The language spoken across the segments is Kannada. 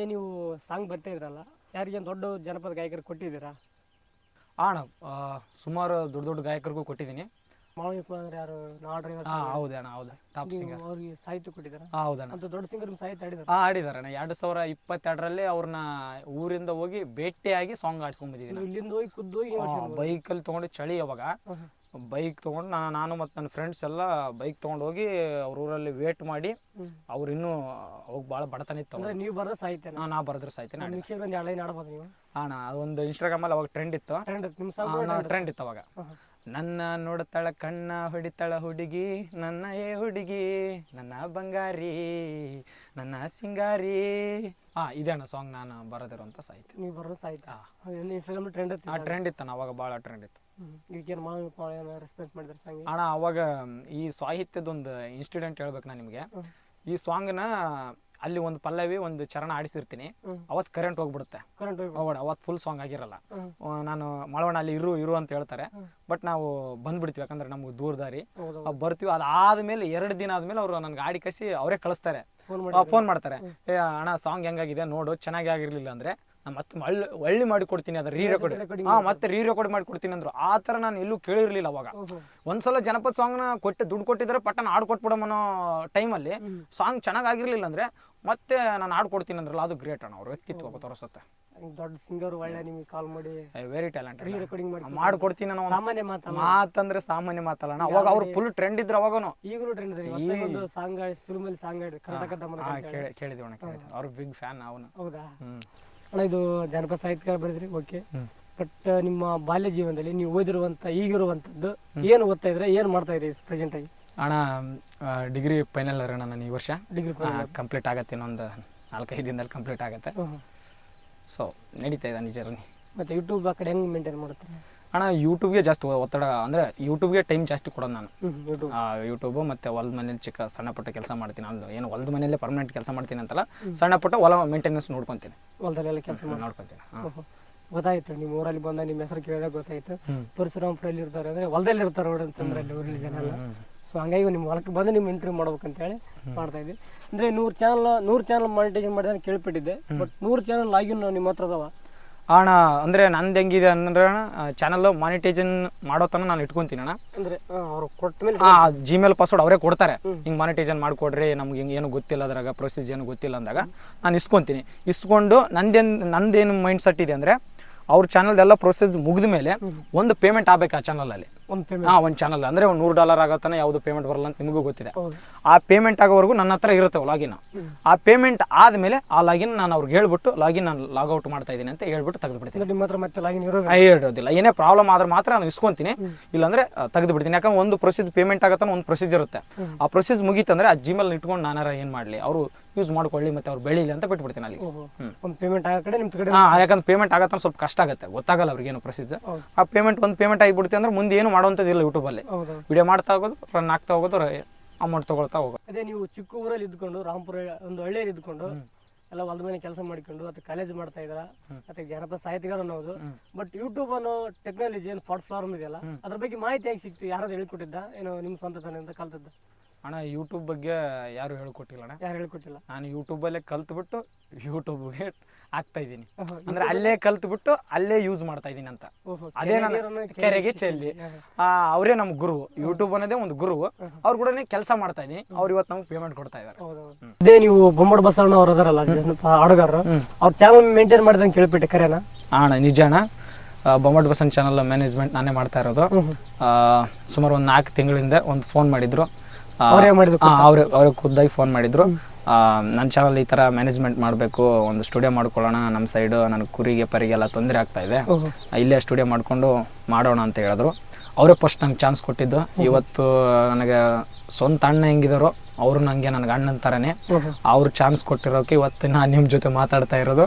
ಅದೇ ನೀವು ಸಾಂಗ್ ಬರ್ತಾ ಇದ್ರಲ್ಲ ಯಾರಿಗೇನು ದೊಡ್ಡ ಜನಪದ ಗಾಯಕರು ಕೊಟ್ಟಿದ್ದೀರಾ? ಅಣ್ಣ ಸುಮಾರು ದೊಡ್ಡ ದೊಡ್ಡ ಗಾಯಕರಿಗೂ ಕೊಟ್ಟಿದ್ದೀನಿ. ಮಾವಯ್ಯ ಅಂದ್ರೆ ಯಾರು? ನಾಡ್ರಿ ಹಾಂ ಹೌದು ಅಣ್ಣ ಹೌದು ಟಾಪ್ ಸಿಂಗರ್ ಅವ್ರಿಗೆ ಸಾಹಿತ್ಯ ಕೊಟ್ಟಿದ್ದೀರಾ? ಹಾಂ ಹೌದಣ್ಣ ಅಂತ ದೊಡ್ಡ ಸಿಂಗರ್ ಸಾಹಿತ್ಯ ಆಡಿದಾರೆ ಹಾಂ ಆಡಿದಾರೆ ಅಣ್ಣ. ಎರಡು ಸಾವಿರ ಇಪ್ಪತ್ತೆರಡರಲ್ಲಿ ಅವ್ರನ್ನ ಊರಿಂದ ಹೋಗಿ ಭೇಟಿಯಾಗಿ ಸಾಂಗ್ ಆಡ್ಸ್ಕೊಂಡ್ಬಂದಿದ್ದೀನಿ ಇಲ್ಲಿಂದ ಹೋಗಿ ಖುದ್ದು ಹೋಗಿ ಬೈಕಲ್ಲಿ ತಗೊಂಡು ಚಳಿ ಅವಾಗ. ಬೈಕ್ ತೊಗೊಂಡು ನಾನು ನಾನು ಮತ್ತು ನನ್ನ ಫ್ರೆಂಡ್ಸ್ ಎಲ್ಲ ಬೈಕ್ ತೊಗೊಂಡು ಹೋಗಿ ಅವ್ರ ಊರಲ್ಲಿ ವೇಟ್ ಮಾಡಿ. ಅವ್ರು ಇನ್ನೂ ಅವಾಗ ಭಾಳ ಬಡತನ ಇತ್ತು ಅಂದ್ರೆ ನೀವು ಬರೋ ಸಾಹಿತ್ಯ ನಾನು ನಾ ಬರೆದ್ರೆ ಸಾಹಿತ್ಯ ನಾನು ಮಿಕ್ಸಿಗೆ ಒಂದು ಎರಡು ಲೈನ್ ಆಡ್ಬೋದು ನೀವು. ಅಣ್ಣ ಅದೊಂದು ಇನ್ಸ್ಟಾಗ್ರಾಮಲ್ಲಿ ಅವಾಗ ಟ್ರೆಂಡ್ ಇತ್ತು. ಟ್ರೆಂಡ್ ನಿಮ್ಮ ಟ್ರೆಂಡ್ ಇತ್ತು. ಅವಾಗ. ನನ್ನ ನೋಡ್ತಾಳ ಕಣ್ಣ ಹೊಡಿತಾಳ ಹುಡುಗಿ ನನ್ನ ಏ ಹುಡುಗಿ ನನ್ನ ಬಂಗಾರಿ ನನ್ನ ಸಿಂಗಾರಿ. ಹಾ ಇದೆ ಅಣ್ಣ ಸಾಂಗ್ ನಾನು ಬರೋದಿರುವಂತ ಸಾಹಿತ್ಯ. ನೀವು ಬರೋ ಸಾಹಿತ್ಯ. ಇನ್ಸ್ಟಾಗ್ರಾಮ್ ಟ್ರೆಂಡ್ ಆ ಟ್ರೆಂಡ್ ಇತ್ತು ಅವಾಗ ಭಾಳ ಟ್ರೆಂಡ್ ಇತ್ತು. ಈಗೇನು ಮಾಡಿದ್ರೆ ಸಾಂಗ್ ಅಣ್ಣ ಅವಾಗ ಈ ಸಾಹಿತ್ಯದೊಂದು ಇನ್ಸಿಡೆಂಟ್ ಹೇಳ್ಬೇಕು ನಾನು ನಿಮಗೆ. ಈ ಸಾಂಗ್ನ ಅಲ್ಲಿ ಒಂದು ಪಲ್ಲವಿ ಒಂದು ಚರಣ ಆಡಿಸಿರ್ತೀನಿ. ಅವತ್ ಅವತ್ತು ಕರೆಂಟ್ ಹೋಗ್ಬಿಡುತ್ತೆ. ಕರೆಂಟ್ ಅವತ್ತು ಫುಲ್ ಸಾಂಗ್ ಆಗಿರಲ್ಲ. ನಾನು ಮಳವಣ ಅಲ್ಲಿ ಇರು ಇರು ಅಂತ ಹೇಳ್ತಾರೆ. ಬಟ್ ನಾವು ಬಂದ್ಬಿಡ್ತೀವಿ ಯಾಕಂದ್ರೆ ನಮ್ಗೆ ದೂರದಾರಿ. ಬರ್ತೀವಿ ಅದಾದ ಬರ್ತೀವಿ ಅದಾದ್ಮೇಲೆ ಎರಡು ದಿನ ಆದ್ಮೇಲೆ ಅವರು ನನ್ಗೆ ಗಾಡಿ ಕಸಿ ಅವರೇ ಕಳಿಸ್ತಾರೆ. ಫೋನ್ ಮಾಡಿ ಫೋನ್ ಮಾಡ್ತಾರೆ. ಏ ಅಣ್ಣ ಸಾಂಗ್ ಹೆಂಗಾಗಿದೆ ನೋಡು ಚೆನ್ನಾಗಿ ಆಗಿರ್ಲಿಲ್ಲ ಅಂದ್ರೆ ನಾನು ಮತ್ತೆ ಹಳ್ಳಿ ಒಳ್ಳೆ ಮಾಡಿ ಕೊಡ್ತೀನಿ ಅದ್ರ ರೀ ರೆಕಾರ್ಡ್ ಹಾ ಮತ್ತೆ ರೀ ರೆಕಾರ್ಡ್ ಮಾಡಿ ಕೊಡ್ತೀನಿ ಅಂದ್ರು. ಆ ತರ ನಾನು ಎಲ್ಲೂ ಕೇಳಿರ್ಲಿಲ್ಲ ಅವಾಗ. ಒಂದ್ಸಲ ಜನಪದ ಸಾಂಗ್ನ ಕೊಟ್ಟು ದುಡ್ಡು ಕೊಟ್ಟಿದ್ರೆ ಪಟ್ಟನ ಹಾಡ್ ಕೊಟ್ಬಿಡಮ್ ಅನ್ನೋ ಟೈಮಲ್ಲಿ ಸಾಂಗ್ ಚೆನ್ನಾಗಿ ಆಗಿರ್ಲಿಲ್ಲ ಅಂದ್ರೆ ಮತ್ತೆ ನಾನು ಹಾಡು ಕೊಡ್ತೀನಿ ಅಂದ್ರಲ್ಲ ಅದು ಗ್ರೇಟ್ ಅಣ್ಣ ಅವ್ರ ವ್ಯಕ್ತಿತ್ವ ತೋರಿಸುತ್ತೆ. ದೊಡ್ಡ ಸಿಂಗರ್ ಒಳ್ಳೆ ನಿಮಗೆ ಕಾಲ್ ಮಾಡಿ ವೆರಿ ಟ್ಯಾಲೆಂಟ್ ರೀ ರೆಕಾರ್ಡಿಂಗ್ ಮಾಡಿ ಮಾಡ್ಕೊಡ್ತೀನಿ ಅನ್ನೋ ಸಾಮಾನ್ಯ ಮಾತು ಮಾತಂದ್ರೆ ಸಾಮಾನ್ಯ ಮಾತಲ್ಲ ಅಣ್ಣ. ಅವಾಗ ಅವ್ರು ಫುಲ್ ಟ್ರೆಂಡ್ ಇದ್ರು ಅವಾಗನು. ಈಗಲೂ ಟ್ರೆಂಡ್ ಇದೆ ಹೊಸ್ದಾಗಿ ಒಂದು ಸಾಂಗ್ ಫಿಲ್ಮ್ ಅಲ್ಲಿ ಸಾಂಗ್ ಆಡಿ ಕರ್ನಾಟಕದ ದಮನ ಹಾ ಕೇಳಿ ಕೇಳಿದೀವಿ ಅಣ್ಣ ಕೇಳಿದ್ವಿ. ಅವ್ರ ಬಿಗ್ ಫ್ಯಾನ್ ಅವನು ಹೌದಾ? ಅಣ್ಣ ಇದು ಜನಪದ ಸಾಹಿತ್ಯ ಬರೆದ್ರಿ? ಓಕೆ. ಬಟ್ ನಿಮ್ಮ ಬಾಲ್ಯ ಜೀವನದಲ್ಲಿ ನೀವು ಓದಿರುವಂತ ಈಗಿರುವಂತದ್ದು ಏನು ಓದ್ತಾ ಇದ್ರೆ ಏನು ಮಾಡ್ತಾ ಇದ್ರಿ ಪ್ರೆಸೆಂಟ್ ಆಗಿ? ಅಣ್ಣ ಡಿಗ್ರಿ ಫೈನಲ್ ಅಣ್ಣ ನಾನು ಈ ವರ್ಷ. ಡಿಗ್ರಿ ಕಂಪ್ಲೀಟ್ ಆಗತ್ತೆ ಇನ್ನೊಂದು ನಾಲ್ಕೈದು ದಿನದಲ್ಲಿ ಕಂಪ್ಲೀಟ್ ಆಗುತ್ತೆ. ಸೊ ನಡೀತಾ ಇದೆ ನಿಜ ಜರ್ನಿ ಮತ್ತೆ ಯೂಟ್ಯೂಬ್ ಆ ಕಡೆ ಹೆಂಗೆ ಮೇಂಟೈನ್ ಮಾಡ್ತೀನಿ ಅಣ್ಣ ಯೂಟ್ಯೂಬ್ಗೆ ಜಾಸ್ತಿ ಒತ್ತಡ ಅಂದರೆ ಯೂಟ್ಯೂಬ್ಗೆ ಟೈಮ್ ಜಾಸ್ತಿ ಕೊಡೋದು ನಾನು. ಯೂಟ್ಯೂಬ್ ಮತ್ತು ಹೊಲದ ಮನೇಲಿ ಚಿಕ್ಕ ಸಣ್ಣ ಪುಟ್ಟ ಕೆಲಸ ಮಾಡ್ತೀನಿ. ಅಂದ್ರೆ ಏನು ಹೊಲದ ಮನೆಯಲ್ಲೇ ಪರ್ಮನೆಂಟ್ ಕೆಲಸ ಮಾಡ್ತೀನಿ ಅಂತಲ್ಲ ಸಣ್ಣ ಪುಟ್ಟ ಹೊಲ ಮೇಂಟೆನೆನ್ಸ್ ನೋಡ್ಕೊತೀನಿ. ಹೊಲದಲ್ಲೆಲ್ಲ ಕೆಲಸ ನೋಡ್ಕೊತೀನಿ ಗೊತ್ತಾಯ್ತು. ನಿಮ್ಮ ಊರಲ್ಲಿ ಬಂದ ನಿಮ್ಮ ಹೆಸರು ಕೇಳಿದಾಗ ಗೊತ್ತಾಯ್ತು. ಪರಿಸರ ಪರಶುರಾಮಪುರಲ್ಲಿ ಇರ್ತಾರೆ ಅಂದ್ರೆ ಹೊಲದಲ್ಲಿ ಇರ್ತಾರೆ ನೋಡಿ ಅಂತಂದ್ರೆ ಅಲ್ಲಿ ಊರಲ್ಲಿ ಜನ ಎಲ್ಲ ಸೊ ಹಂಗಾಗಿ ನಿಮ್ಮ ಹೊಲಕ್ಕೆ ಬಂದು ನಿಮ್ಮ ಇಂಟರ್ವ್ಯೂ ಮಾಡ್ಬೇಕಂತೇಳಿ ಮಾಡ್ತಾ ಇದ್ವಿ ಅಂದ್ರೆ ನೂರು ಚಾನಲ್ ನೂರು ಚಾನಲ್ ಮಾನಿಟೈಸೇಷನ್ ಮಾಡಿದ್ರೆ ಕೇಳ್ಪಟ್ಟಿದ್ದೆ. ಬಟ್ ನೂರು ಚಾನಲ್ ಲಾಗಿನ್ ನಿಮ್ಮ ಹತ್ರ ಅದಾವ. ಅಣ್ಣ ಅಂದರೆ ನಂದು ಹೆಂಗಿದೆ ಅಂದ್ರೆ ಚಾನಲ್ ಮಾನಿಟೈಸನ್ ಮಾಡೋ ತನಕ ನಾನು ಇಟ್ಕೊಂತೀನಿ ಅಣ್ಣ. ಅಂದರೆ ಅವ್ರು ಕೊಟ್ಟ ಮೇಲೆ ಜಿಮೇಲ್ ಪಾಸ್ವರ್ಡ್ ಅವರೇ ಕೊಡ್ತಾರೆ. ಹಿಂಗೆ ಮಾನಿಟೈಸನ್ ಮಾಡಿಕೊಡ್ರಿ ನಮ್ಗೆ ಹಿಂಗೆ ಏನು ಗೊತ್ತಿಲ್ಲ ಅದ್ರಾಗ ಪ್ರೊಸೆಸ್ ಏನು ಗೊತ್ತಿಲ್ಲ ಅಂದಾಗ ನಾನು ಇಸ್ಕೊತೀನಿ. ಇಸ್ಕೊಂಡು ನಂದೇನು ನಂದೇನು ಮೈಂಡ್ ಸೆಟ್ ಇದೆ ಅಂದರೆ ಅವ್ರ ಚಾನಲ್ದೆಲ್ಲ ಪ್ರೊಸೆಸ್ ಮುಗಿದ ಮೇಲೆ ಒಂದು ಪೇಮೆಂಟ್ ಆಗ್ಬೇಕು ಆ ಚಾನಲಲ್ಲಿ ಒಂದು ಪೇಮೆಂಟ್ ಹಾಂ ಒಂದು ಚಾನಲ್ ಅಂದ್ರೆ ಒಂದು ನೂರು ಡಾಲರ್ ಆಗತ್ತಾನೆ ಯಾವುದು ಪೇಮೆಂಟ್ ಬರಲ್ಲ ಅಂತ ನಿಮಗೂ ಗೊತ್ತಿದೆ. ಆ ಪೇಮೆಂಟ್ ಆಗೋವರೆಗೂ ನನ್ನ ಹತ್ರ ಇರುತ್ತೆ ಲಾಗಿನ್ ಆ ಪೇಮೆಂಟ್ ಆದಮೇಲೆ ಆ ಲಾಗಿನ್ ನಾನು ಅವ್ರಿಗೆ ಹೇಳ್ಬಿಟ್ಟು ಲಾಗಿನ್ ನಾನು ಲಾಗೌಟ್ ಮಾಡ್ತಾ ಇದ್ದೀನಿ ಅಂತ ಹೇಳ್ಬಿಟ್ಟು ತೆಗೆದು ಬಿಡ್ತೀನಿ ನಿಮ್ಮ ಹತ್ರ ಮತ್ತೆ ಲಾಗಿನ್ ಇರೋದು ಇರೋದಿಲ್ಲ. ಏನೇ ಪ್ರಾಬ್ಲಮ್ ಆದ್ರೆ ಮಾತ್ರ ನಾನು ಇಸ್ಕೊಂತೀನಿ. ಇಲ್ಲಾಂದ್ರೆ ತೆಗೆದು ಬಿಡ್ತೀನಿ ಯಾಕಂದ್ರೆ ಒಂದು ಪ್ರೊಸೀಜ್ ಪೇಮೆಂಟ್ ಆಗತ್ತಾನ ಒಂದು ಪ್ರೊಸೀಜ್ ಇರುತ್ತೆ. ಆ ಪ್ರೊಸೀಜ್ ಮುಗೀತಂದ್ರೆ ಆ ಜಿಮೇಲ್ ಇಟ್ಕೊಂಡು ನಾನಾರ ಏನು ಮಾಡಲಿ? ಅವರು ಯೂಸ್ ಮಾಡ್ಕೊಳ್ಳಿ ಮತ್ತೆ ಅವ್ರು ಬೆಳಿಲಿ ಅಂತ ಬಿಟ್ಬಿಡ್ತೀನಿ ಅಲ್ಲಿ. ಒಂದು ಪೇಮೆಂಟ್ ಆಗೋ ಕಡೆ ನಿಮ್ಮ ಕಡೆ ಹಾ ಯಾಕಂದ್ರೆ ಪೇಮೆಂಟ್ ಆಗತ್ತ ಸ್ವಲ್ಪ ಕಷ್ಟ ಆಗುತ್ತೆ. ಗೊತ್ತಾಗಲ್ಲ ಅವ್ರಿಗೆ ಏನು ಪ್ರೊಸೀಜ್ ಆ ಪೇಮೆಂಟ್ ಒಂದು ಪೇಮೆಂಟ್ ಆಗಿಬಿಡುತ್ತೆ ಅಂದ್ರೆ ಮುಂದೆ ಏನು ಮಾಡುವಂಥದ್ದಿಲ್ಲ ಯೂಟ್ಯೂಬಲ್ಲಿ ಹೌದು? ವಿಡಿಯೋ ಮಾಡ್ತಾ ಹೋಗೋದು ರನ್ ಆಗ್ತಾ ಹೋಗೋದು ಅಮೌಂಟ್ ತಗೊಳ್ತಾ ಹೋಗೋದು. ಅದೇ ನೀವು ಚಿಕ್ಕ ಊರಲ್ಲಿ ಇದ್ಕೊಂಡು ರಾಮಪುರ ಒಂದು ಹಳ್ಳಿಯಲ್ಲಿ ಇದ್ಕೊಂಡು ಎಲ್ಲ ಹೊಲದ ಮೇಲೆ ಕೆಲಸ ಮಾಡಿಕೊಂಡು ಅಥವಾ ಕಾಲೇಜ್ ಮಾಡ್ತಾ ಇದ್ರ ಮತ್ತೆ ಜನಪದ ಸಾಹಿತ್ಯಗಾರ ಅನ್ನೋದು. ಬಟ್ ಯೂಟ್ಯೂಬ್ ಅನ್ನೋ ಟೆಕ್ನಾಲಜಿ ಏನು ಪ್ಲಾಟ್ಫಾರ್ಮ್ ಇದೆಯಲ್ಲ ಅದ್ರ ಬಗ್ಗೆ ಮಾಹಿತಿ ಹೇಗೆ ಸಿಕ್ತು? ಯಾರಾದ್ರು ಹೇಳ್ಕೊಟ್ಟಿದ್ದ? ಏನೋ ನಿಮ್ಮ ಸ್ವಂತ ತನದಿಂದ ಕಲ್ತದ್ದ? ಅಣ್ಣ ಯೂಟ್ಯೂಬ್ ಬಗ್ಗೆ ಯಾರು ಹೇಳ್ಕೊಟ್ಟಿಲ್ಲ ಅಣ್ಣ. ಯಾರು ಹೇಳ್ಕೊಟ್ಟಿಲ್ಲ? ನಾನು ಯೂಟ್ಯೂಬಲ್ಲೇ ಕಲ್ತ್ಬಿಟ್ಟು ಯೂಟ್ಯೂಬ್ಗೆ ಆಗ್ತಾ ಇದೀನಿ ಅಂದ್ರೆ ಅಲ್ಲೇ ಕಲ್ತ್ಬಿಟ್ಟು ಅಲ್ಲೇ ಯೂಸ್ ಮಾಡ್ತಾ ಇದೀನಿ ಅಂತ. ಅದೇ ನನ್ನ ಕೆರೆಗೆ ಚೆಲ್ಲಿ. ಆ, ಅವರೇ ನಮ್ಮ ಗುರು. ಯೂಟ್ಯೂಬ್ ಅನ್ನೋದೇ ಒಂದು ಗುರು. ಅವ್ರ ಕೂಡ ಕೆಲಸ ಮಾಡ್ತಾ ಇದೀನಿ ಅವ್ರು ಇವತ್ತು ನಮ್ಗೆ ಪೇಮೆಂಟ್ ಕೊಡ್ತಾ ಇದ್ದಾರೆ. ಅದೇ ನೀವು ಬೊಮ್ಮಡ ಬಸವಣ್ಣ ಅವ್ರು ಅದಾರಲ್ಲ ಹಾಡುಗಾರರು? ಅವ್ರ ಚಾನಲ್ ಮೇಂಟೈನ್ ಮಾಡಿದಂಗೆ ಕೇಳ್ಬಿಟ್ಟೆ ಕರೆನ? ಅಣ್ಣ ನಿಜ ಅಣ್ಣ. ಆ, ಬೊಮ್ಮಟ್ ಬಸನ್ ಚಾನಲ್ ಮ್ಯಾನೇಜ್ಮೆಂಟ್ ನಾನೇ ಮಾಡ್ತಾ ಇರೋದು. ಆ, ಸುಮಾರು ಒಂದು ನಾಲ್ಕು ತಿಂಗಳಿಂದ ಒಂದು ಫೋನ್ ಮಾಡಿದ್ರು. ಅವರೇ ಖುದ್ದಾಗಿ ಫೋನ್ ಮಾಡಿದ್ರು. ನನ್ನ ಚಾನಲ್ ಈ ಥರ ಮ್ಯಾನೇಜ್ಮೆಂಟ್ ಮಾಡಬೇಕು ಒಂದು ಸ್ಟುಡಿಯೋ ಮಾಡ್ಕೊಳ್ಳೋಣ ನಮ್ಮ ಸೈಡು ನನ್ನ ಕುರಿಗೆ ಪರಿಗೆಲ್ಲ ತೊಂದರೆ ಆಗ್ತಾ ಇದೆ. ಇಲ್ಲೇ ಸ್ಟುಡಿಯೋ ಮಾಡಿಕೊಂಡು ಮಾಡೋಣ ಅಂತ ಹೇಳಿದ್ರು. ಅವರೇ ಫಸ್ಟ್ ನಂಗೆ ಚಾನ್ಸ್ ಕೊಟ್ಟಿದ್ದು. ಇವತ್ತು ನನಗೆ ಸ್ವಂತ ಅಣ್ಣ ಹೆಂಗಿದಾರೋ ಅವರು ನನಗೆ ನನಗೆ ಅಣ್ಣನ ಥರನೇ. ಅವ್ರು ಚಾನ್ಸ್ ಕೊಟ್ಟಿರೋಕೆ ಇವತ್ತು ನಾನು ನಿಮ್ಮ ಜೊತೆ ಮಾತಾಡ್ತಾ ಇರೋದು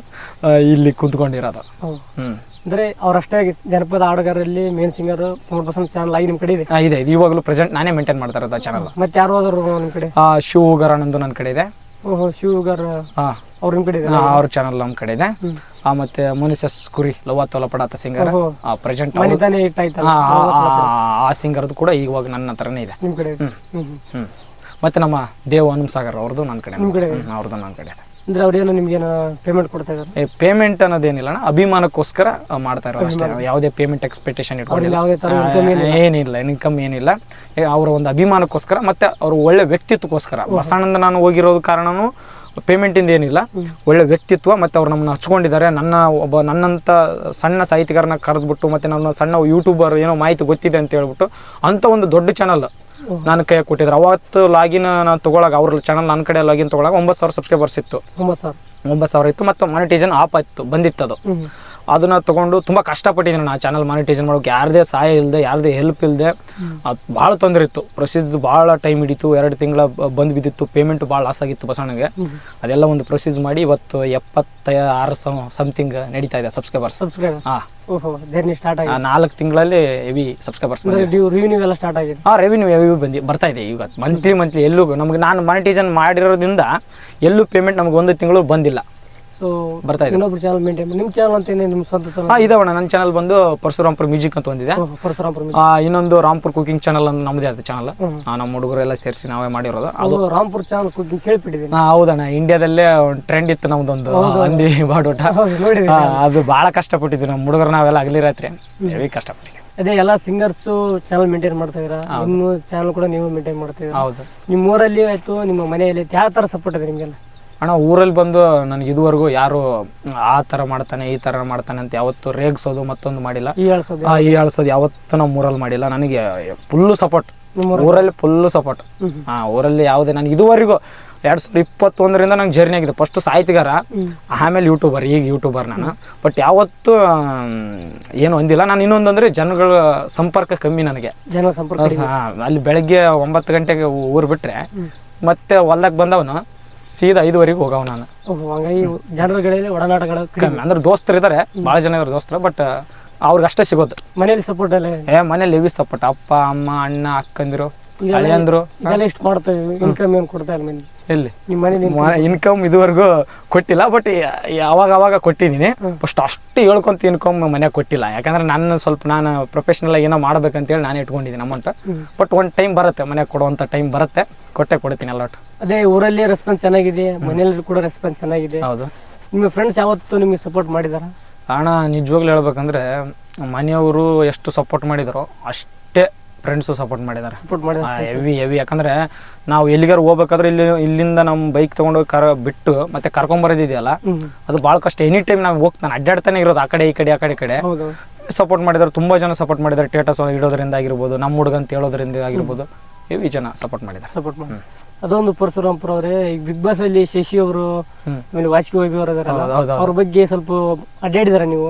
ಇಲ್ಲಿ ಕುಂತ್ಕೊಂಡಿರೋದು. ಅಂದ್ರೆ ಅವ್ರಷ್ಟೇ ಜನಪದ ಹಾಡುಗಾರಲ್ಲಿ main singer phone percent channel ಆಗಿ ನಿಮ್ಮ ಕಡೆ ಇದೆ? ಇದೆ. ಇವಾಗಲೂ ಪ್ರೆಸೆಂಟ್ ನಾನೇ ಮೇಂಟೈನ್ ಮಾಡ್ತಾ ಇರೋದು ಆ ಚಾನಲ್ ಮತ್ತೆ ಯಾರು ಹೋದರು ನಿಮ್ಮ ಕಡೆ? ಶಿವಗರ್ ಅನ್ನೊಂದು ನನ್ನ ಕಡೆ ಇದೆ. ಓಹೋ ಶುಗರ್ ಹಾ. ಅವ್ರ ನಿಮ್ ಕಡೆ ಇದೆ ಅವ್ರ ಚಾನಲ್ ನಮ್ಮ ಕಡೆ ಇದೆ. ಆ, ಮತ್ತೆ ಮುನಿಸಸ್ ಕುರಿ ಲವ ತೊಲಪಡಾತ ಸಿಂಗರ್. ಓಹೋ. ಪ್ರೆಸೆಂಟ್ ಮನೆ ತಾನೇ ಇಟ್ಟಾಯ್ತಲ್ಲ ಆ ಸಿಂಗರ್ದು ಕೂಡ ಇವಾಗ ನನ್ನ ಹತ್ರನೇ ಇದೆ. ನಿಮ್ಮ ಕಡೆ? ಇದೆ ಹ್ಮ್ ಹ್ಮ್. ಹ್ಮ್. ಮತ್ತೆ ನಮ್ಮ ದೇವ್ ಹನುಮ್ ಸಾಗರ್ ಅವ್ರದ್ದು ನನ್ನ ಕಡೆ. ನಿಮ್ ಕಡೆ? ಹ್ಮ್, ಅವ್ರದ್ದು ನನ್ನ ಕಡೆ. ಇದೆ ಅಂದ್ರೆ ಅವ್ರೇನು ನಿಮ್ಗೆ ಪೇಮೆಂಟ್ ಕೊಡ್ತಾ ಇದ್ದಾರೆ? ಪೇಮೆಂಟ್ ಅನ್ನೋದೇನಿಲ್ಲ ಅಣ್ಣ. ಅಭಿಮಾನಕ್ಕೋಸ್ಕರ ಮಾಡ್ತಾ ಇರೋದು ಅಷ್ಟೇ. ಯಾವುದೇ ಪೇಮೆಂಟ್ ಎಕ್ಸ್ಪೆಕ್ಟೇಷನ್ ಇಟ್ಕೊಂಡಿಲ್ಲ. ಯಾವುದೇ ಏನಿಲ್ಲ. ಇನ್ಕಮ್ ಏನಿಲ್ಲ. ಏ, ಅವರ ಒಂದು ಅಭಿಮಾನಕ್ಕೋಸ್ಕರ ಮತ್ತೆ ಅವ್ರ ಒಳ್ಳೆ ವ್ಯಕ್ತಿತ್ವಕ್ಕೋಸ್ಕರ. ಬಸಾನಂದ ನಾನು ಹೋಗಿರೋದು ಕಾರಣನೂ ಪೇಮೆಂಟಿಂದ ಏನಿಲ್ಲ. ಒಳ್ಳೆ ವ್ಯಕ್ತಿತ್ವ ಮತ್ತೆ ಅವ್ರು ನಮ್ಮನ್ನ ಹಚ್ಕೊಂಡಿದ್ದಾರೆ. ನನ್ನ ಒಬ್ಬ ನನ್ನಂತ ಸಣ್ಣ ಸಾಹಿತಿಗಾರನ ಕರೆದ್ಬಿಟ್ಟು ಮತ್ತೆ ನನ್ನ ಸಣ್ಣ ಯೂಟ್ಯೂಬರ್ ಏನೋ ಮಾಹಿತಿ ಗೊತ್ತಿದೆ ಅಂತ ಹೇಳ್ಬಿಟ್ಟು ಅಂತ ಒಂದು ದೊಡ್ಡ ಚಾನಲ್ ನನ್ನ ಕೈ ಕೊಟ್ಟಿದ್ರು. ಅವತ್ತು ಲಾಗಿನ್ ನಾನು ತಗೊಳಗ ಅವ್ರ ಚಾನಲ್ ನನ್ನ ಕಡೆ ಲಾಗಿನ್ ತಗೊಳಗ ಒಂಬತ್ತು ಸಾವಿರ ಸಬ್ಸ್ಕ್ರೈಬರ್ಸ್ ಇತ್ತು. ಒಂಬತ್ತು ಸಾವಿರ. ಇತ್ತು ಮತ್ತು ಮಾನಿಟೈಸನ್ ಆಫ್ ಆಯಿತು ಬಂದಿತ್ತು ಅದು. ಅದನ್ನ ತಗೊಂಡು ತುಂಬಾ ಕಷ್ಟಪಟ್ಟಿದ್ದೀನಿ ನಾನು ಚಾನಲ್ ಮಾನಿಟೈಸನ್ ಮಾಡೋಕೆ. ಯಾರದೇ ಸಹಾಯ ಇಲ್ಲದೆ ಯಾರದೇ ಹೆಲ್ಪ್ ಇಲ್ಲದೆ ಅದು ಭಾಳ ತೊಂದರೆ ಇತ್ತು. ಪ್ರೊಸೀಸ್ ಭಾಳ ಟೈಮ್ ಹಿಡಿತು ಎರಡು ತಿಂಗಳ ಬಂದು ಬಿದ್ದಿತ್ತು ಪೇಮೆಂಟ್ ಭಾಳ ಲಾಸ್ ಆಗಿತ್ತು ಬಸವಣ್ಣಗೆ. ಅದೆಲ್ಲ ಒಂದು ಪ್ರೊಸೀಸ್ ಮಾಡಿ ಇವತ್ತು ಎಪ್ಪತ್ತ ಆರು ಸಮಥಿಂಗ್ ನಡೀತಾ ಇದೆ ಸಬ್ಸ್ಕ್ರೈಬರ್ಸ್ ಹಾಂ. ಓಹೋ ಜರ್ನಿ ಸ್ಟಾರ್ಟ್ ಆಗಿದೆ. ನಾಲ್ಕು ತಿಂಗಳಲ್ಲಿ ಹೆವಿ ಸಬ್ಸ್ಕ್ರೈಬರ್ಸ್ ರೆವಿನ್ಯೂ ಎಲ್ಲ ಸ್ಟಾರ್ಟ್ ಆಗಿದೆ. ಹಾಂ ರೆವಿನ್ಯೂ ಹೆವಿ ಬಂದು ಬರ್ತಾ ಇದೆ ಈಗ. ಮಂತ್ಲಿ ಮಂತ್ಲಿ ಎಲ್ಲೂ ನಮಗೆ ನಾನು ಮಾನಿಟೈಸನ್ ಮಾಡಿರೋದ್ರಿಂದ ಎಲ್ಲೂ ಪೇಮೆಂಟ್ ನಮಗೆ ಒಂದು ತಿಂಗಳು ಬಂದಿಲ್ಲ. ಸೊ ಬರ್ತಾ ಇದೆ. ಇನ್ನೊಬ್ರು ಚಾನಲ್ ಮೇಂಟೈನ್ ನಿಮ್ಮ ಚಾನಲ್ ಅಂತ ಏನೇ ನಿಮ್ಮ ಸ್ವಂತ ಚಾನಲ್ ಹಾಂ ಇದಾವಣ್ಣ ನನ್ನ ಚಾನಲ್ ಬಂದು ಪರಶುರಾಂಪುರ ಮ್ಯೂಸಿಕ್ ಅಂತ ಒಂದಿದೆ. ಪರಶುರಾಮಪುರ ಆ, ಇನ್ನೊಂದು ರಾಮ್ಪುರ್ ಕುಕಿಂಗ್ ಚಾನಲ್ ಅಂತ ನಮ್ಮದೇ ಆದ ಚಾನಲ್. ನಮ್ಮ ಹುಡುಗರೆಲ್ಲ ಸೇರಿಸಿ ನಾವೇ ಮಾಡಿರೋದು. ಅದು ರಾಮ್ಪುರ್ ಚಾನಲ್ ಕುಕಿಂಗ್ ಕೇಳ್ಬಿಟ್ಟಿದ್ದೀನಿ. ಹೌದಣ್ಣ. ಇಂಡಿಯಾದಲ್ಲೇ ಒಂದು ಟ್ರೆಂಡ್ ಇತ್ತು ನಮ್ದೊಂದು ಹಂದಿ ಬಾಡೋಟ. ಹೌದು ಅದು ಬಹಳ ಕಷ್ಟಪಟ್ಟಿದ್ವಿ. ನಮ್ಮ ಹುಡುಗರು ನಾವೆಲ್ಲ ಹಗಲಿ ರಾತ್ರಿ ಹೆವಿ ಕಷ್ಟಪಟ್ಟಿದ್ವಿ. ಅದೇ ಎಲ್ಲ ಸಿಂಗರ್ಸ್ ಚಾನಲ್ ಮೇಂಟೈನ್ ಮಾಡ್ತಾ ಇದ್ದೀರಾ? ನಿಮ್ಮ ಚಾನಲ್ ಕೂಡ ನೀವು ಮೇಂಟೈನ್ ಮಾಡ್ತಾ ಇದ್ದೀರಾ? ಹೌದು. ನಿಮ್ಮ ಊರಲ್ಲಿ ಆಯ್ತು ನಿಮ್ಮ ಮನೆಯಲ್ಲಿ ಯಾವ ತರ ಸಪೋರ್ಟ್ ಇದೆ ನಿಮ್ಗೆಲ್ಲ? ಅಣ್ಣ ಊರಲ್ಲಿ ಬಂದು ನನಗೆ ಇದುವರೆಗೂ ಯಾರು ಆ ಥರ ಮಾಡ್ತಾನೆ ಈ ಥರ ಮಾಡ್ತಾನೆ ಅಂತ ಯಾವತ್ತು ರೇಗಿಸೋದು ಮತ್ತೊಂದು ಮಾಡಿಲ್ಲ. ಈ ಹೇಳ್ಸೋದು ಆ, ಈ ಆಳ್ಸೋದು ಯಾವತ್ತೂ ನಮ್ಮ ಊರಲ್ಲಿ ಮಾಡಿಲ್ಲ. ನನಗೆ ಫುಲ್ಲು ಸಪೋರ್ಟ್ ಊರಲ್ಲಿ? Full support. ಹಾ ಊರಲ್ಲಿ ಯಾವುದೇ ನನಗೆ ಇದುವರೆಗೂ ಎರಡ್ ಸಾವಿರದ ಇಪ್ಪತ್ತೊಂದರಿಂದ ನಂಗೆ ಜರ್ನಿ ಆಗಿದೆ. ಫಸ್ಟ್ ಸಾಹಿತಿಗಾರ ಆಮೇಲೆ ಯೂಟ್ಯೂಬರ್ ಈಗ ಯೂಟ್ಯೂಬರ್ ನಾನು. ಬಟ್ ಯಾವತ್ತೂ ಏನು ಹೊಂದಿಲ್ಲ ನಾನು ಇನ್ನೊಂದು ಅಂದ್ರೆ ಜನಗಳ ಸಂಪರ್ಕ ಕಮ್ಮಿ ನನಗೆ. ಜನ ಸಂಪರ್ಕ ಹಾ, ಅಲ್ಲಿ ಬೆಳಗ್ಗೆ ಒಂಬತ್ತು ಗಂಟೆಗೆ ಊರು ಬಿಟ್ರೆ ಮತ್ತೆ ಹೊಲ್ದಾಗ ಬಂದವನು ಸೀದಾ ಐದುವರೆಗೆ ಹೋಗವ ನಾನು. ಹಂಗಾಗಿ ಜನರುಗಳಲ್ಲಿ ಒಡನಾಟಗಳ ಕಡಿಮೆ. ಅಂದ್ರೆ ದೋಸ್ತರು ಇದ್ದಾರೆ ಬಹಳ ಜನ ಇದ್ದಾರೆ ದೋಸ್ತರು ಬಟ್ ಅವ್ರಿಗೆ ಅಷ್ಟೇ ಸಿಗೋದು. ಮನೇಲಿ ಸಪೋರ್ಟ್ ಎಲ್ಲ ಏ ಮನೇಲಿ ಹೆವಿ ಸಪೋರ್ಟ್ ಅಪ್ಪ ಅಮ್ಮ ಅಣ್ಣ ಅಕ್ಕಂದಿರು ಅಳಿಯಂದ್ರು ಇದೆಲ್ಲ ಇಷ್ಟು ಮಾಡ್ತಾ ಇನ್ಕಮ್ ಏನು ಕೊಡ್ತಾ ಇಲ್ಲ ಎಲ್ಲಿ? ನಿಮ್ಮ ಮನೆ ಇನ್ಕಮ್ ಇದುವರೆಗೂ ಕೊಟ್ಟಿಲ್ಲ ಬಟ್ ಯಾವಾಗ ಅವಾಗ ಕೊಟ್ಟಿದ್ದೀನಿ ಫಸ್ಟ್ ಅಷ್ಟು ಹೇಳ್ಕೊಂತ ಇನ್ಕಮ್ ಮನೆಗೆ ಕೊಟ್ಟಿಲ್ಲ. ಯಾಕಂದ್ರೆ ನಾನು ಸ್ವಲ್ಪ ನಾನು ಪ್ರೊಫೆಷನಲ್ ಏನೋ ಮಾಡ್ಬೇಕಂತೇಳಿ ನಾನು ಇಟ್ಕೊಂಡಿದ್ದೀನಿ ಅಮೌಂಟ್ ಬಟ್ ಒಂದು ಟೈಮ್ ಬರುತ್ತೆ ಮನೆಗೆ ಕೊಡುವಂಥ ಟೈಮ್ ಬರುತ್ತೆ ಕೊಟ್ಟೆ ಕೊಡ್ತೀನಿ ಎಲ್ಲ ಒಟ್ಟು ಅದೇ ಊರಲ್ಲಿ ರೆಸ್ಪಾನ್ಸ್ ಚೆನ್ನಾಗಿದೆ ಮನೆಯಲ್ಲಿ ಕೂಡ ರೆಸ್ಪಾನ್ಸ್ ಚೆನ್ನಾಗಿದೆ. ಹೌದು. ನಿಮ್ಮ ಫ್ರೆಂಡ್ಸ್ ಯಾವತ್ತು ನಿಮಗೆ ಸಪೋರ್ಟ್ ಮಾಡಿದಾರ? ಅಣ್ಣ ನಿಜವಾಗ್ಲೂ ಹೇಳ್ಬೇಕಂದ್ರೆ ಮನೆಯವರು ಎಷ್ಟು ಸಪೋರ್ಟ್ ಮಾಡಿದಾರೋ ಅಷ್ಟೇ ಫ್ರೆಂಡ್ಸು ಸಪೋರ್ಟ್ ಮಾಡಿದ್ದಾರೆ. ಸಪೋರ್ಟ್ ಮಾಡಿದಾರ ಹೆವಿ ಹೆವಿ ಯಾಕಂದ್ರೆ ನಾವು ಎಲ್ಲಿಗಾರು ಹೋಗ್ಬೇಕಾದ್ರೆ ಇಲ್ಲಿ ಇಲ್ಲಿಂದ ನಮ್ಮ ಬೈಕ್ ತೊಗೊಂಡೋಗಿ ಕರ ಬಿಟ್ಟು ಮತ್ತೆ ಕರ್ಕೊಂಬರೋದಿದೆಯಲ್ಲ ಅದು ಭಾಳ ಕಷ್ಟ. ಎನಿ ಟೈಮ್ ನಾವು ಹೋಗ್ತಾನೆ ಅಡ್ಡಾಡ್ತಾನೆ ಇರೋದು ಆ ಕಡೆ ಈ ಕಡೆ ಆ ಕಡೆ ಈ ಕಡೆ. ಸಪೋರ್ಟ್ ಮಾಡಿದ್ರು ತುಂಬಾ ಜನ ಸಪೋರ್ಟ್ ಮಾಡಿದ್ದಾರೆ. ಟೇಟಸ್ ಇಡೋದ್ರಿಂದ ಆಗಿರ್ಬೋದು ನಮ್ಮ ಹುಡುಗ ಅಂತ ಹೇಳೋದ್ರಿಂದ ಆಗಿರ್ಬೋದು. ಹೆವಿ ಜನ ಸಪೋರ್ಟ್ ಮಾಡಿದ್ದಾರೆ. ಸಪೋರ್ಟ್ ಮಾಡಿ ಅದೊಂದು ಪರಶುರಾಮ್ಪುರ ಅವರೇ ಈಗ ಬಿಗ್ ಬಾಸ್ ಅಲ್ಲಿ ಶಶಿ ಅವರು. ಆಮೇಲೆ ವಾಚಿಕೆ ಹೋಗಿ ಅವರು ಅವ್ರ ಬಗ್ಗೆ ಸ್ವಲ್ಪ ಅಡ್ಡಾಡಿದಾರ ನೀವು.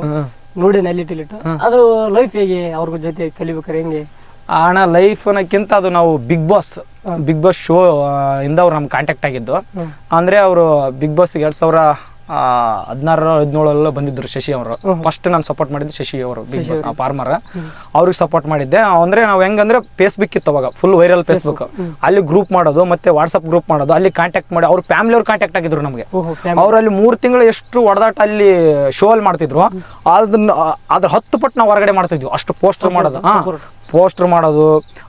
ನೋಡಿ ನಲ್ಲಿ ಟಿಲಿಟ್ ಅದು ಲೈಫ್ ಹೇಗೆ ಅವ್ರ ಜೊತೆ ಕಲಿಬೇಕಾರೆ ಹೆಂಗೆ? ಆ ಹಣ ಲೈಫ್ ಅನ್ನೋಕ್ಕಿಂತ ಅದು ನಾವು Bigg Boss Bigg Boss show ಇಂದ ಅವ್ರು ನಮ್ಗೆ ಕಾಂಟ್ಯಾಕ್ಟ್ ಆಗಿದ್ದು. ಅಂದರೆ ಅವರು ಬಿಗ್ ಬಾಸ್ ಎರಡು ಸಾವಿರ ಹದಿನಾರರ ಹದಿನೇಳಲ್ಲ ಬಂದಿದ್ರು ಶಶಿ ಅವರು. ಫಸ್ಟ್ ನಾನು ಸಪೋರ್ಟ್ ಮಾಡಿದ್ದು ಶಶಿ ಅವರು ಬಿಗ್ ಬಾಸ್ ಫಾರ್ಮರ್ ಅವ್ರಿಗೆ. ಸಪೋರ್ಟ್ ಮಾಡಿದ್ದೆ. ಅಂದರೆ ನಾವು ಹೆಂಗಂದ್ರೆ ಫೇಸ್ಬುಕ್ ಇತ್ತು ಅವಾಗ ಫುಲ್ ವೈರಲ್ ಫೇಸ್ಬುಕ್ ಅಲ್ಲಿ ಗ್ರೂಪ್ ಮಾಡೋದು ಮತ್ತೆ ವಾಟ್ಸಪ್ ಗ್ರೂಪ್ ಮಾಡೋದು ಅಲ್ಲಿ ಕಾಂಟ್ಯಾಕ್ಟ್ ಮಾಡಿ ಅವ್ರ ಫ್ಯಾಮಿಲಿ ಅವ್ರು ಕಾಂಟ್ಯಾಕ್ಟ್ ಆಗಿದ್ರು ನಮಗೆ. ಅವ್ರು ಅಲ್ಲಿ ಮೂರು ತಿಂಗಳು ಎಷ್ಟು ಹೊಡೆದಾಟ ಅಲ್ಲಿ ಶೋ ಅಲ್ಲಿ ಮಾಡ್ತಿದ್ರು. ಅದನ್ನ ಅದ್ರ ಹತ್ತು ಪಟ್ಟು ನಾವು ಹೊರಗಡೆ ಮಾಡ್ತಿದ್ವಿ. ಅಷ್ಟು ಪೋಸ್ಟರ್ ಮಾಡೋದು. ಪೋಸ್ಟರ್ ಮಾಡೋದು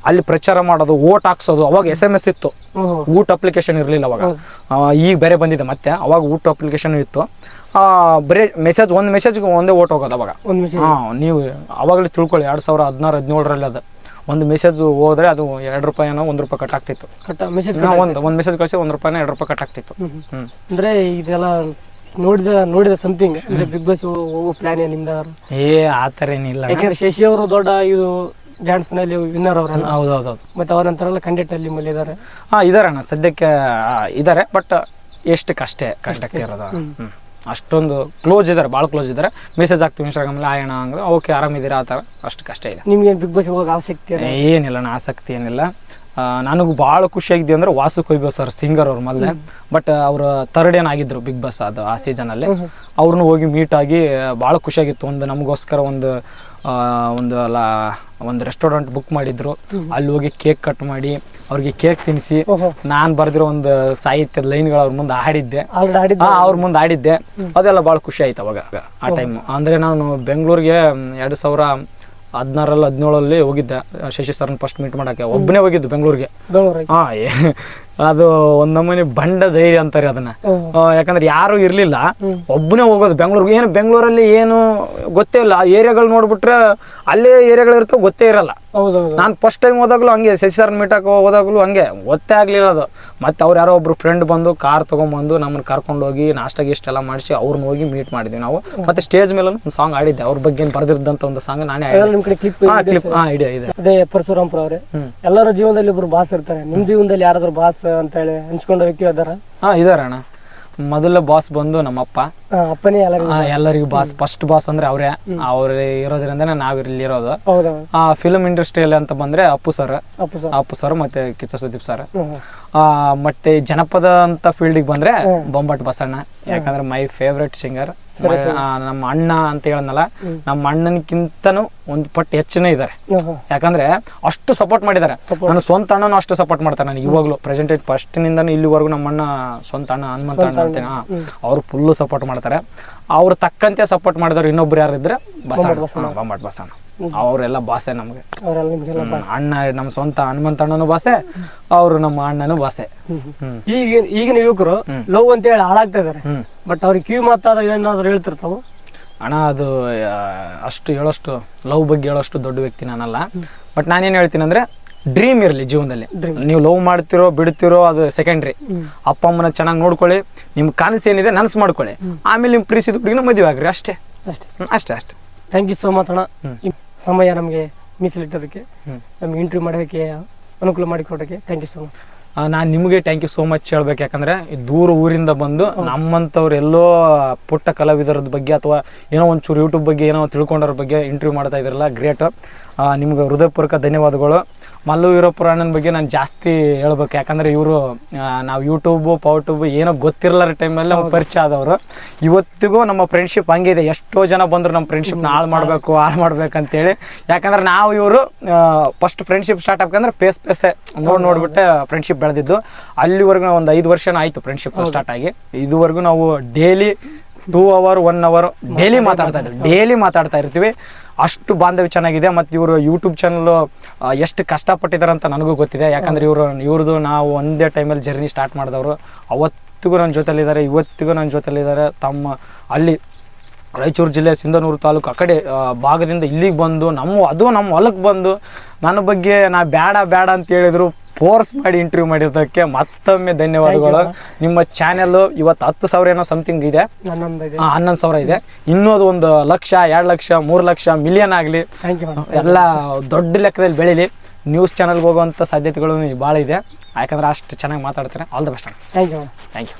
ಅಲ್ಲಿ ಪ್ರಚಾರ ಮಾಡೋದು ಓಟ್ ಹಾಕ್ಸೋದು ಅವಾಗ ಎಸ್ ಎಂ ಎಸ್ ಇತ್ತು. ಊಟ ಅಪ್ಲಿಕೇಶನ್ ಇರಲಿಲ್ಲ ಅವಾಗ. ಈಗ ಬೇರೆ ಬಂದಿದೆ ಮತ್ತೆ ಅವಾಗ ಊಟ ಅಪ್ಲಿಕೇಶನ್ ಇತ್ತು. ಬರೀ ಮೆಸೇಜ್ ಒಂದು ಮೆಸೇಜ್ಗೆ ಒಂದೇ ಓಟ್ ಹೋಗೋದು ಅವಾಗ. ಹಾಂ ನೀವು ಅವಾಗಲೇ ತಿಳ್ಕೊಳ್ಳಿ ಎರಡು ಸಾವಿರ ಹದಿನಾರು ಹದಿನೇಳರಲ್ಲಿ ಅದು. ಒಂದು ಮೆಸೇಜ್ ಹೋದ್ರೆ ಅದು ಎರಡು ರೂಪಾಯಿನೋ ಒಂದು ರೂಪಾಯಿ ಕಟ್ ಆಗ್ತಿತ್ತು ಒಂದು ಒಂದು ಮೆಸೇಜ್ ಕಳಿಸಿ ಒಂದು ರೂಪಾಯಿನ ಎರಡು ರೂಪಾಯಿ ಕಟ್ ಆಗ್ತಿತ್ತು ಅಂದ್ರೆ ಇದೆಲ್ಲ ನೋಡಿದ ನೋಡಿದ ಸಮಥಿಂಗ್ ಅಂದ್ರೆ ಬಿಗ್ ಬಾಸ್ ಹೋಗೋ ಪ್ಲಾನ್ ನಿಮ್ದ ಏ ಆ ಥರ ಏನಿಲ್ಲ. ಯಾಕಂದ್ರೆ ಶಶಿ ಅವರು ದೊಡ್ಡ ಇದು ಡ್ಯಾನ್ಸ್ನಲ್ಲಿ ವಿನ್ನರ್ ಅವರನ್ನ ಹೌದು ಹೌದು ಹೌದು. ಮತ್ತೆ ಅವ್ರ ನಂತರ ಕಂಡೆಟ್ ಅಲ್ಲಿ ಮೇಲೆ ಇದ್ದಾರೆ ಹಾಂ ಇದಾರೆ ಅಣ್ಣ. ಸದ್ಯಕ್ಕೆ ಇದ್ದಾರೆ ಬಟ್ ಎಷ್ಟು ಕಷ್ಟ ಇರೋದು. ಹ್ಮ್. ಅಷ್ಟೊಂದು ಕ್ಲೋಸ್ ಇದ್ದಾರೆ ಭಾಳ ಕ್ಲೋಸ್ ಇದ್ದಾರೆ ಮೆಸೇಜ್ ಆಗ್ತೀವಿ ಇನ್ಸ್ಟಾಗ್ರಾಮಲ್ಲಿ ಆಯಣ ಅಂದ್ರೆ ಓಕೆ ಆರಾಮಿದ್ದೀರಾ? ಆ ಥರ ಕಷ್ಟ ಇದೆ. ನಿಮ್ಗೆ ಬಿಗ್ ಬಾಸ್ ಹೋಗೋ ಆಸಕ್ತಿ? ಏನಿಲ್ಲ ಅಣ್ಣ ಆಸಕ್ತಿ ಏನಿಲ್ಲ. ನನಗೆ ಭಾಳ ಖುಷಿಯಾಗಿದೆ ಅಂದ್ರೆ ವಾಸು ಕೊಯ್ಬೋ ಸರ್ ಸಿಂಗರ್ ಅವ್ರ ಮೊದಲೇ. ಬಟ್ ಅವರು ಥರ್ಡ್ ಏನಾಗಿದ್ರು ಬಿಗ್ ಬಾಸ್ ಅದು ಆ ಸೀಸನಲ್ಲಿ ಅವ್ರನ್ನೂ ಹೋಗಿ ಮೀಟ್ ಆಗಿ ಭಾಳ ಖುಷಿಯಾಗಿತ್ತು ಒಂದು ನಮಗೋಸ್ಕರ ಒಂದು ಒಂದು ಅಲ್ಲ ಒಂದು ರೆಸ್ಟೋರೆಂಟ್ ಬುಕ್ ಮಾಡಿದ್ರು. ಅಲ್ಲಿ ಹೋಗಿ ಕೇಕ್ ಕಟ್ ಮಾಡಿ ಅವ್ರಿಗೆ ಕೇಕ್ ತಿನ್ನಿಸಿ. ನಾನ್ ಬರೆದಿರೋ ಒಂದು ಸಾಹಿತ್ಯದ ಲೈನ್ಗಳು ಅವ್ರ ಮುಂದೆ ಆಡಿದ್ದೆ ಅವ್ರ ಮುಂದೆ ಆಡಿದ್ದೆ ಅದೆಲ್ಲ ಭಾಳ ಖುಷಿ ಆಯ್ತು ಅವಾಗ ಆ ಟೈಮ್ ಅಂದ್ರೆ ನಾನು ಬೆಂಗಳೂರಿಗೆ ಎರಡು ಸಾವಿರ ಹದಿನಾರಲ್ಲಿ ಹದಿನೇಳಲ್ಲಿ ಹೋಗಿದ್ದೆ. ಶಶಿ ಸರ್ನ ಫಸ್ಟ್ ಮೀಟ್ ಮಾಡಕ್ಕೆ. ಒಬ್ಬನೇ ಹೋಗಿದ್ದು ಬೆಂಗಳೂರಿಗೆ. ಹಾ ಅದು ಒಂದ್ ನಮೂನಿ ಬಂಡ ಧೈರ್ಯ ಅಂತಾರೆ ಅದನ್ನ. ಯಾಕಂದ್ರೆ ಯಾರು ಇರ್ಲಿಲ್ಲ. ಒಬ್ಬನೇ ಹೋಗೋದು ಬೆಂಗಳೂರಿಗೆ. ಏನು ಬೆಂಗಳೂರಲ್ಲಿ ಏನು ಗೊತ್ತೇ ಇಲ್ಲ. ಆ ಏರಿಯಾಗಳು ನೋಡ್ಬಿಟ್ರೆ ಅಲ್ಲೇ ಏರಿಯಾಗಳು ಇರ್ತಾವ ಗೊತ್ತೇ ಇರಲ್ಲ. ಹೌದು ನಾನು ಫಸ್ಟ್ ಟೈಮ್ ಹೋದಾಗ್ಲೂ ಹಂಗೆ ಶಶಿ ಮೀಟ್ ಮೀಟಕ್ಕೆ ಹೋದಾಗ್ಲೂ ಹಂಗೆ. ಗೊತ್ತೇ ಆಗ್ಲಿಲ್ಲ ಅದು. ಮತ್ತೆ ಅವ್ರು ಯಾರೋ ಒಬ್ರು ಫ್ರೆಂಡ್ ಬಂದು ಕಾರ್ ತಗೊಂಡ್ಬಂದು ನಮ್ಮನ್ನ ಕರ್ಕೊಂಡು ಹೋಗಿ ನಾಷ್ಟ ಇಷ್ಟೆಲ್ಲ ಎಲ್ಲ ಮಾಡಿಸಿ ಅವ್ರನ್ನ ಹೋಗಿ ಮೀಟ್ ಮಾಡಿದ್ವಿ ನಾವು. ಮತ್ತೆ ಸ್ಟೇಜ್ ಮೇಲೆ ಒಂದು ಸಾಂಗ್ ಆಡಿದ್ದೆ ಅವ್ರ ಬಗ್ಗೆ ಬರೆದಿದ್ದಂತ ಒಂದು ಸಾಂಗ್ ನಾನೇ ಅದೆಲ್ಲ ನಿಮ್ ಕಡೆ ಕ್ಲಿಪ್ ಇದೆ ಅದೇ ಪರಶುರಾಮ್ಪುರ ಅವ್ರೆ. ಎಲ್ಲರ ಜೀವನದಲ್ಲಿ ಒಬ್ರು ಬಾಸ್ ಇರ್ತಾರೆ. ನಿಮ್ ಜೀವನದಲ್ಲಿ ಯಾರಾದ್ರೂ ಬಾಸ್ ಅಂತ ಹೇಳಿ ಹಂಚ್ಕೊಂಡ ವ್ಯಕ್ತಿ ಅದಾರ ಹಾ ಇದಾರಣ್ಣ ಮೊದಲ ಬಾಸ್ ಬಂದು ನಮ್ಮಪ್ಪ. ಅಪ್ಪನೇ ಎಲ್ಲರಿಗೂ ಆ, ಎಲ್ಲರಿಗೂ ಬಾಸ್. ಫಸ್ಟ್ ಬಾಸ್ ಅಂದ್ರೆ ಅವರೇ. ಅವ್ರು ಇರೋದ್ರಿಂದನೇ ನಾವ್ ಇಲ್ಲಿ ಇರೋದು. ಹೌದೌದು. ಆ ಫಿಲ್ಮ್ ಇಂಡಸ್ಟ್ರಿಯಲ್ಲಿ ಅಂತ ಬಂದ್ರೆ Appu sir Appu sir Appu sir ಮತ್ತೆ ಕಿಚ್ಚ ಸುದೀಪ್ ಸರ್ ಹ್ಮ್. ಆ, ಮತ್ತೆ ಜನಪದ ಅಂತ ಫೀಲ್ಡಿಗೆ ಬಂದ್ರೆ ಬೊಂಬಾಟ್ ಬಸಣ್ಣ. ಯಾಕಂದ್ರೆ ಮೈ ಫೇವ್ರೆಟ್ ಸಿಂಗರ್ ನಮ್ಮ ಅಣ್ಣ ಅಂತ ಹೇಳನಲ್ಲ ನಮ್ಮ ಅಣ್ಣನಕ್ಕಿಂತನೂ ಒಂದು ಪಟ್ಟು ಹೆಚ್ಚಿನ ಇದ್ದಾರೆ ಹ್ಮ್ ಹ್ಮ್. ಯಾಕಂದ್ರೆ ಅಷ್ಟು ಸಪೋರ್ಟ್ ಮಾಡಿದ್ದಾರೆ. ನನ್ನ ಸ್ವಂತ ಅಣ್ಣನೂ ಅಷ್ಟು ಸಪೋರ್ಟ್ ಮಾಡ್ತಾರೆ ನನಗೆ ಇವಾಗಲೂ. ಪ್ರೆಸೆಂಟ್ ಫಸ್ಟ್ ನಿಂದನೂ ಇಲ್ಲಿವರೆಗೂ ನಮ್ಮ ಅಣ್ಣ ಸ್ವಂತ ಅಣ್ಣ ಹನುಮಂತ ಅಣ್ಣ ಅಂತೀನಿ. ಅವ್ರು ಫುಲ್ಲು ಸಪೋರ್ಟ್ ಮಾಡ್ತಾರೆ. ಅವ್ರು ತಕ್ಕಂತೆ ಸಪೋರ್ಟ್ ಮಾಡಿದವ್ರು ಇನ್ನೊಬ್ರು ಯಾರು ಬಸಣ್ಣ. ಹಾ, ಬೊಂಬಾಟ್ ಬಸಣ್ಣ. ಅವರೆಲ್ಲ ಬಾಸೆ ನಮಗೆ. ಅಣ್ಣ ನಮ್ಮ ಸ್ವಂತ ಹನುಮಂತ ಅಣ್ಣನೂ ಬಾಸೆ ಅವರು ನಮ್ಮ ಅಣ್ಣನೂ ಬಾಸೆ ಈಗ ಈಗಿನ ಈಗಿನ ಯುವಕರು ಲವ್ ಅಂತ ಹೇಳಿ ಹಾಳಾಗ್ತಾ ಇದಾರೆ ಬಟ್ ಅವ್ರಿಗೆ ಕಿವಿ ಮಾತಾದ್ರೆ ಏನಾದ್ರು ಹೇಳ್ತಿರ್ತಾವ? ಅಣ್ಣ ಅದು ಅಷ್ಟು ಹೇಳೋಷ್ಟು ಲವ್ ಬಗ್ಗೆ ಹೇಳೋಷ್ಟು ದೊಡ್ಡ ವ್ಯಕ್ತಿ ನಾನಲ್ಲ. ಬಟ್ ನಾನೇನು ಹೇಳ್ತೀನಿ ಅಂದ್ರೆ ಡ್ರೀಮ್ ಇರಲಿ ಜೀವನದಲ್ಲಿ. ನೀವು ಲವ್ ಮಾಡ್ತಿರೋ ಬಿಡ್ತಿರೋ ಅದು ಸೆಕೆಂಡ್ರಿ ಅಪ್ಪ ಅಮ್ಮನ ಚೆನ್ನಾಗಿ ನೋಡ್ಕೊಳ್ಳಿ ನಿಮ್ ಕನಸು ಏನಿದೆ ನನಸು ಮಾಡ್ಕೊಳ್ಳಿ. ಆಮೇಲೆ ನಿಮ್ ಪ್ರೀಸಿದ ಹುಡುಗಿನ ಮದುವೆ ಆಗ್ರಿ ಅಷ್ಟೇ. ಅಷ್ಟೇ. ಅಷ್ಟೇ ಅಷ್ಟೇ. ಥ್ಯಾಂಕ್ ಯು ಸೋ ಮಚ್ ಅಣ್ಣ. ಸಮಯ ನಮಗೆ ಮೀಸಲಿಟ್ಟದಕ್ಕೆ. ನಮ್ಗೆ ಇಂಟರ್ವ್ಯೂ ಮಾಡೋದಕ್ಕೆ ಅನುಕೂಲ ಮಾಡಿಕೊಡೋಕ್ಕೆ ಥ್ಯಾಂಕ್ ಯು ಸೋ ಮಚ್ ನಾನು ನಿಮಗೆ ಥ್ಯಾಂಕ್ ಯು ಸೋ ಮಚ್ ಹೇಳ್ಬೇಕು ಯಾಕಂದ್ರೆ ದೂರ ಊರಿಂದ ಬಂದು ನಮ್ಮಂಥವ್ರು ಎಲ್ಲೋ ಪುಟ್ಟ ಕಲಾವಿದರದ ಬಗ್ಗೆ ಅಥವಾ ಏನೋ ಒಂಚೂರು ಯೂಟ್ಯೂಬ್ ಬಗ್ಗೆ ಏನೋ ತಿಳ್ಕೊಂಡವ್ರ ಬಗ್ಗೆ ಇಂಟರ್ವ್ಯೂ ಮಾಡ್ತಾ ಇದ್ರಲ್ಲ ಗ್ರೇಟ್ ನಿಮ್ಗೆ ಹೃದಯಪೂರ್ವಕ ಧನ್ಯವಾದಗಳು. ಮಲ್ಲು ವೀರಪ್ಪುರ ಅಣ್ಣನ ಬಗ್ಗೆ ನಾನು ಜಾಸ್ತಿ ಹೇಳ್ಬೇಕು. ಯಾಕಂದ್ರೆ ಇವರು ನಾವು ಯೂಟ್ಯೂಬು ಪೌಟ್ಯೂಬ್ ಏನೋ ಗೊತ್ತಿರಲಾರ ಟೈಮಲ್ಲಿ ಪರಿಚಯ ಆದವರು. ಇವತ್ತಿಗೂ ನಮ್ಮ ಫ್ರೆಂಡ್ಶಿಪ್ ಹಂಗೆ ಇದೆ ಎಷ್ಟೋ ಜನ ಬಂದ್ರು ನಮ್ಮ ಫ್ರೆಂಡ್ಶಿಪ್ನ ಹಾಳು ಮಾಡಬೇಕು ಹಾಳು ಮಾಡ್ಬೇಕು ಅಂತೇಳಿ ಯಾಕಂದ್ರೆ ನಾವು ಇವರು ಫಸ್ಟ್ ಫ್ರೆಂಡ್ಶಿಪ್ ಸ್ಟಾರ್ಟ್ ಆಗ್ಬೇಕಂದ್ರೆ ಪೇಸ್ ಪೇಸೆ ನೋಡಿ ನೋಡ್ಬಿಟ್ಟೆ ಫ್ರೆಂಡ್ಶಿಪ್ ಬೆಳೆದಿದ್ದು. ಅಲ್ಲಿವರೆಗೂ ಒಂದು ಐದು ವರ್ಷನ ಆಯ್ತು ಫ್ರೆಂಡ್ಶಿಪ್ ಸ್ಟಾರ್ಟ್ ಆಗಿ. ಇದುವರೆಗೂ ನಾವು daily two hour one hour daily ಮಾತಾಡ್ತಾ ಇದ್ವಿ. ಡೈಲಿ ಮಾತಾಡ್ತಾ ಇರ್ತೀವಿ. ಅಷ್ಟು ಬಾಂಧವ್ಯ ಚೆನ್ನಾಗಿದೆ ಮತ್ತು ಇವರು ಯೂಟ್ಯೂಬ್ ಚಾನಲ್ ಎಷ್ಟು ಕಷ್ಟಪಟ್ಟಿದ್ದಾರೆ ಅಂತ ನನಗೂ ಗೊತ್ತಿದೆ. ಯಾಕಂದರೆ ಇವರು ಇವ್ರದ್ದು ನಾವು ಒಂದೇ ಟೈಮಲ್ಲಿ ಜರ್ನಿ ಸ್ಟಾರ್ಟ್ ಮಾಡಿದವರು. ಅವತ್ತಿಗೂ ನನ್ನ ಜೊತೆಲಿದ್ದಾರೆ, ಇವತ್ತಿಗೂ ನನ್ನ ಜೊತೆಲಿದ್ದಾರೆ. ತಮ್ಮ, ಅಲ್ಲಿ ರಾಯಚೂರು ಜಿಲ್ಲೆ ಸಿಂಧನೂರು ತಾಲೂಕು ಆ ಕಡೆ ಭಾಗದಿಂದ ಇಲ್ಲಿಗೆ ಬಂದು ನಮ್ಮ ಅದು ನಮ್ಮ ಹೊಲಕ್ಕೆ ಬಂದು ನನ್ನ ಬಗ್ಗೆ ನಾ ಬೇಡ ಬೇಡ ಅಂತ ಹೇಳಿದ್ರು ಫೋರ್ಸ್ ಮಾಡಿ ಇಂಟರ್ವ್ಯೂ ಮಾಡಿದ್ದಕ್ಕೆ ಮತ್ತೊಮ್ಮೆ ಧನ್ಯವಾದಗಳು. ನಿಮ್ಮ ಚಾನೆಲ್ ಇವತ್ತು ಹತ್ತು ಸಾವಿರ ಏನೋ ಸಮಥಿಂಗ್ ಇದೆ. ಹನ್ನೊಂದು ಸಾವಿರ ಇದೆ. ಇನ್ನೂ ಅದು ಒಂದು ಲಕ್ಷ ಎರಡು ಲಕ್ಷ ಮೂರು ಲಕ್ಷ ಮಿಲಿಯನ್ ಆಗಲಿ. ಎಲ್ಲ ದೊಡ್ಡ ಲೆಕ್ಕದಲ್ಲಿ ಬೆಳೀಲಿ. ನ್ಯೂಸ್ ಚಾನಲ್ಗೆ ಹೋಗುವಂಥ ಸಾಧ್ಯತೆಗಳು ಭಾಳ ಇದೆ. ಯಾಕಂದ್ರೆ ಅಷ್ಟು ಚೆನ್ನಾಗಿ ಮಾತಾಡ್ತಾರೆ. All the best thank you thank you